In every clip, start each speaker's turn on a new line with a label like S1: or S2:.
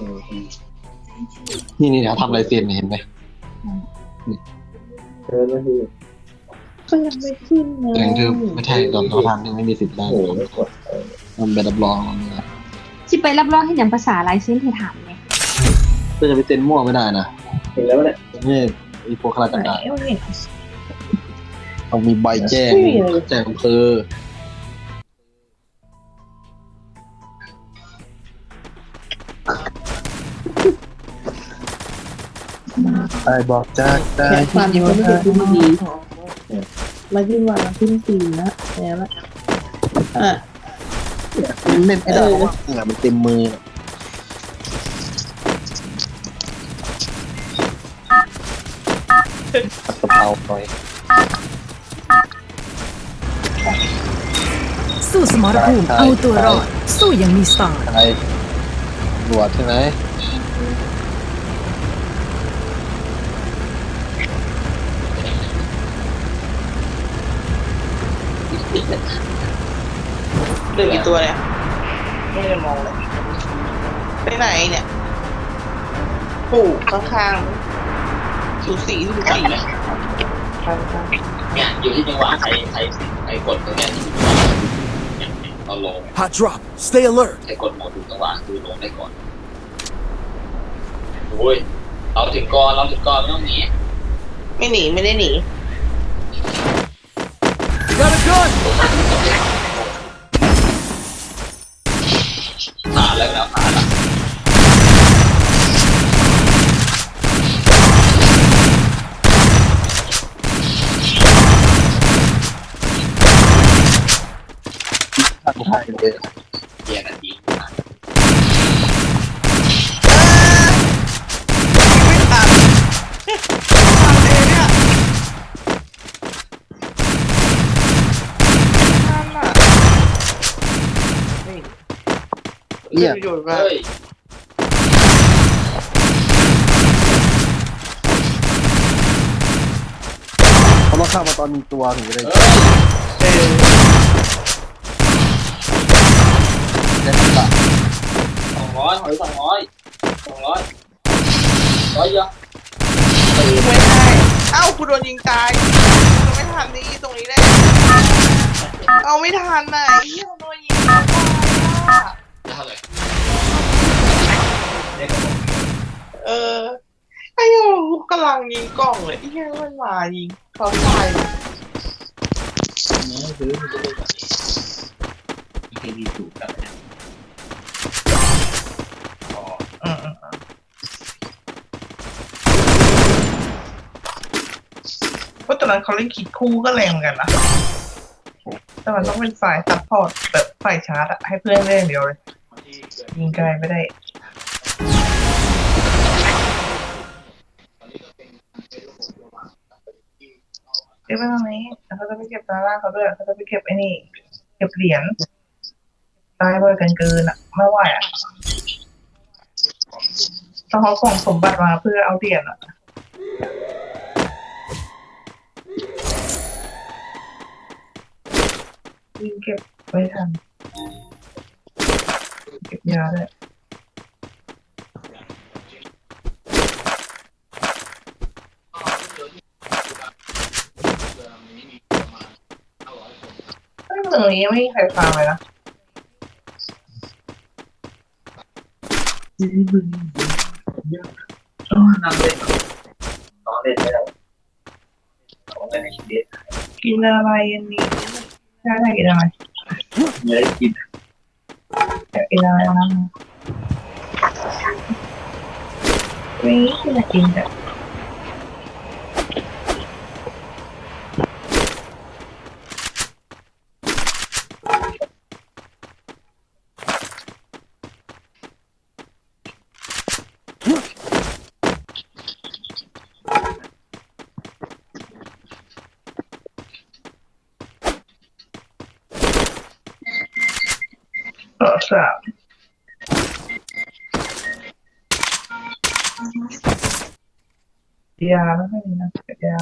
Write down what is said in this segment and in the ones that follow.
S1: อืมอืม
S2: นี่นี่เขาทำอะไรเซียนเนี่ยเห็นไหม
S1: เออนั่นคือ
S3: ก็ยังไม่ขึ้นไง
S2: แต่คือไม่ใช่ตอนเขาทำยังไม่มีสิทธิ์ได้
S1: โอ้โหไม่กดเออ
S2: มันเป็นรับรองนะ
S3: สิไปรับรองให้อย่างภาษาลายเส้นให้ถามไง
S2: เพื่อจะไปเซ็นมั่วไม่ได้นะ
S1: เห็นแล้วเนี่ย
S2: นี่ไอ้พวกข้าราช
S3: ไหน
S2: การ
S3: เอาเนี่ย
S2: ต้องมีใบแจ้งแจ้งอำเภอ ไอ้บอกจากใจ
S3: แค่ความยังไม่ได้ดูดีมาที่วางขึ้นสี่นะแล้วละอะ
S2: มันเล่นไม่ได้เพราะว่าเหงื่อมันเต็มมือผัดกะเพราหน่อย
S4: สู้สมรภูมิเอาตัวรอดสู้อย่างมีสไตล์
S2: อะไรตำรวจใช่ไหม
S5: เหลือกี่ตัวเนี่ยไม่ได้มองเลยไปไหนเนี่ยปู่ข้างๆสูสีสูสีไปไป
S6: เนี่ยอยู่ที่จังหวะใครใครใครกดตรงเนี้ยที่จังหวะอย่างเราลง
S7: Hot drop. Stay alert.
S6: ใครกดหมดดูจังหวะคือลงได้ก่อนโอ้ยเราถึงก่อนเราถึงก่อนไม่ต้องหนี
S5: ไม่หนีไม่ได้หนี
S7: Got a gun.
S6: ผ่านแล้วแล้วผ่านแล้ว
S2: ตั้งใจเลย
S6: เกียร์กันยิงผ่าน
S5: ไม่ทันทันเลยเนี่ยทันอะนี่
S2: เรียก
S5: ประโยชน์มาก
S6: เฮ้ย
S2: เขาต้องเข้ามาตอนมีตัวถึงจะได้
S6: เฮ้ย
S5: เออ
S2: ได้ตัด
S6: สองร้อยถอยสองร้อยสองร้อยร้อยเยอะ
S5: ไม่ได้เอ้ากูโดนยิงตายกูไม่ทันนี่ตรงนี้ได้เอาไม่ทันน่ะไอ้เหี้ยโดนยิง งยิงกล้องเลยไอ้เหี้ยมันมายิงเขาตาย
S6: เนื้อซื้อมันจะเป็นแบบนี้มีเคดีถูกกับเนี่ยอ๋อ
S5: อืมอืมอืมเพราะตอนนั้นเขาเล่นขีดคู่ก็แรงเหมือนกันนะ แต่มันต้องเป็นฝ่ายซัพพอร์ตแบบฝ่ายชาร์จอะให้เพื่อนเล่นอย่างเดียวเลย ยิงไกลไม่ได้ ก็บไว้ตรงนี้แล้วเขาจะไปเก็บตาล่างเขาด้วยเขาจะไปเก็บไอ้นี่ เก็บเหรียญตายบ่อยกันเกินอะไม่ไหวอะต้องเขากล่องสมบัติมาเพื่อเอาเหรียญอะวิ่งเก็บไว้ทันเก็บยาด้วยเฮ้ย เมืองนี้ยังไม่มีใครฟังเลยนะ
S6: นั่งเล่นน้องเล่นไม่ได้ของเล่นในชีวิต
S5: กินอะไรอันนี้ได้ได้กินอะไร
S6: ไม่ได้กิน
S5: อยากกินอะไรนะไม่กินอะไรกินแต่ต่ อสามยา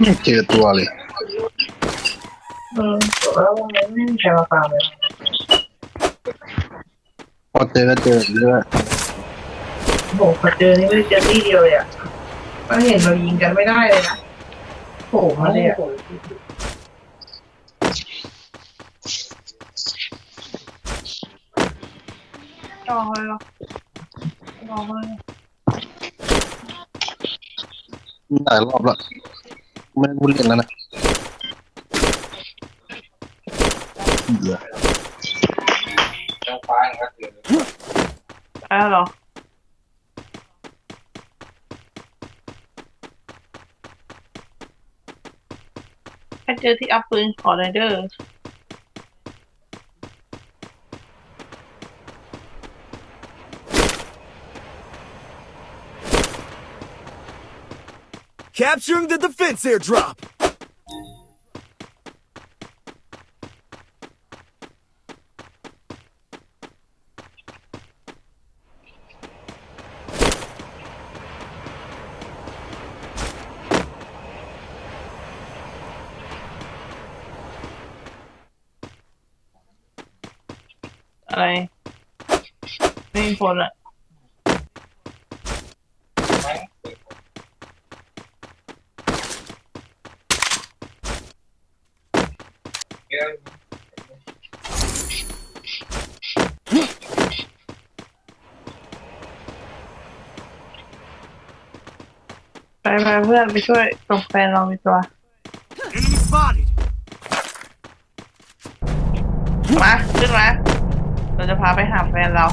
S5: ไม่มีนะเก็บยา
S2: ไม่เจอตัวเลย
S5: เออแล้วมันไม่มีใครมาตามเลย
S2: พอเจอก็เจอเยอะ
S5: โหพอเจอนี่ไม่ได้เจอที่เดียวเลยอะก็เห็นเรายิงกันไม่ได้เลยนะโผล่มาเลยอะจองเลยเหรอจองเลย
S2: หลายรอบแล้ว ไม่พูดเล่นแล้วนะเหี้ย
S6: ยังฟ้ายังก็คือ
S5: อ้าวเหรอถ้าเจอที่อัพปืนขอเลยเด้อ
S7: Capturing the defense airdrop.
S5: อะไร ไม่มีคนอะไปไปเพื่อนไปช่วยส่งแฟนเรามีตัว
S7: Enemy spotted.
S5: มา ขึ้นมา เราจะพาไปหาแฟนเรา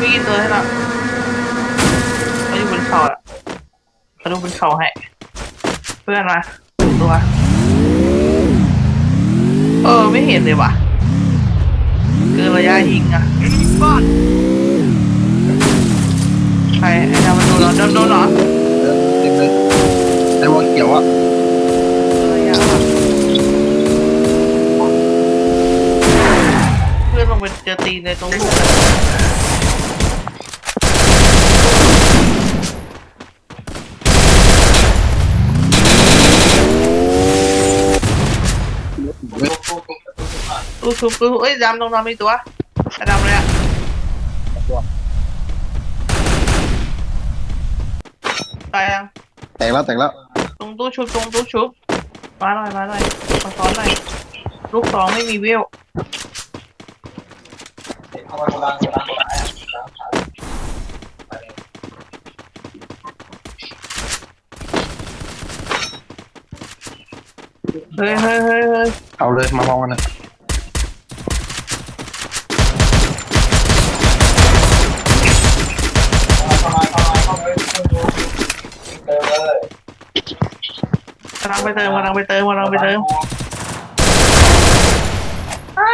S5: มีกี่ตัวให้เราเขาอยู่บนเขาอะเขาดูบนเขาให้ เพื่อนมาหนึ่งตัว เออ ไม่เห็นเลยว่ะ เกินระยะยิงอะ
S7: Enemy spotted.
S5: ใครไอ้ดาวมันโดนเหรอโดนโดนเหรอ
S2: เต็มเลยไอ้วอลเขียวอะ
S5: เกินระยะว่ะเพื่อนลงไปเจอตีนในตรงนู้นเล
S2: ย
S5: ตู้ชุบตู้เอ้ยดำตรงนั้นมีตัวไอ้ดำเลยอะตายยัง
S2: แตกแล้วแตกแล้ว
S5: ตรงตู้ชุบตรงตู้ชุบมาหน่อยมาหน่อยมาซ้อนหน่อยลูกสองไม่มีเวล
S6: เข้ามาโบราณโบราณโบราณ
S5: เฮ้ยเฮ้ยเฮ้ยเฮ้ย
S2: เอาเลยมามองกันนะ
S6: เข้ามาเข้ามาเข้ามาเติมเลย
S5: กำลั งไปเติมกำลังไปเติมกำลังไปเติมไอ้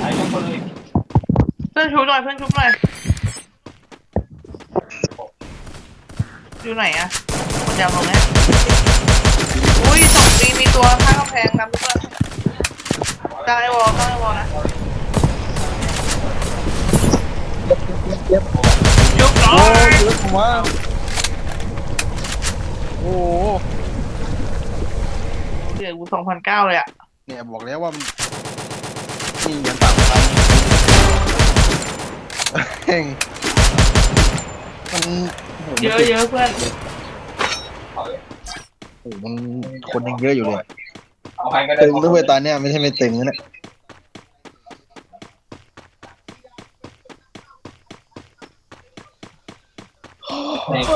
S6: ไอ้ทุกคนเลย
S5: เพื่อนชุบหน่อยเพื่อนชุบหน่อยอยู่ไหนอะคนยาวตรงเนี้ยอุ้ยสองตีมีตัวข้างกำแพงนำเพื่อนตั้งไอ้วอลตั้งไอ้วอลนะยกหน่อ
S2: โอ้
S5: ย
S2: เยอะผมว่าโอ้โห
S5: เหลือ กูสองพันเก้าเลยอะ
S2: เนี่ยบอกแล้วว่ามันนี่ยังต่างกันเฮ้งมันโอ้โห
S5: เยอะเยอะเพื่อน
S2: โอ้โหมันคนยังเยอะอยู่เลย
S6: เอาใครก็ได้
S2: ตึงด้วยตาเนี่ยไม่ใช่ไม่ตึงนะเนี่ย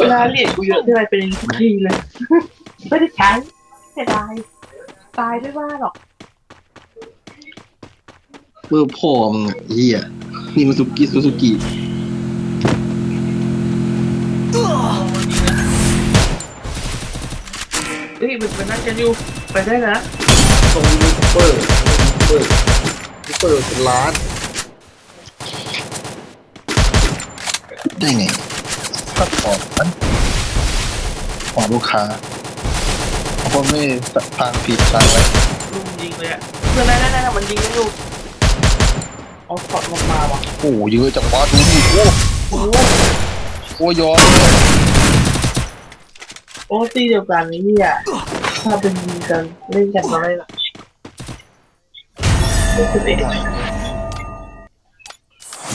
S5: เวลาเหรียญกูเยอะที่ไรเป็นอย่างนี้ทุกทีเลย ไม่ได้ใช้เสียดาย ตายไม่ว่าหรอก
S2: เพื่อพ่อมึงอะเฮียนี่มันสุกิสุสุกิ
S5: เฮ้ยหนึ่งไปนั่งกันอยู่ไปได้นะ
S2: ตรงยูทูบเบอร์ยูทูบเบอร์ยูทูบเบอร์เป็นล้านได้ไงถ้าขอมันขอลูกค้า เพราะว่าไม่ทางผิดทางไว้
S5: ลุมยิงเลยอะเพื่อนได้ได้ได้มันยิงกันอยู่เอาถอดลงมาว่ะ
S2: โอ้โหเยอะจังวะดูดิโอ้
S5: โอ้โห
S2: โอ้ย้อนเลย
S5: โอ้ตีเดียวกันนี่เนี่ยถ้าเป็นยิงกันเล่นกันมาได้ละนี่คือเด็ก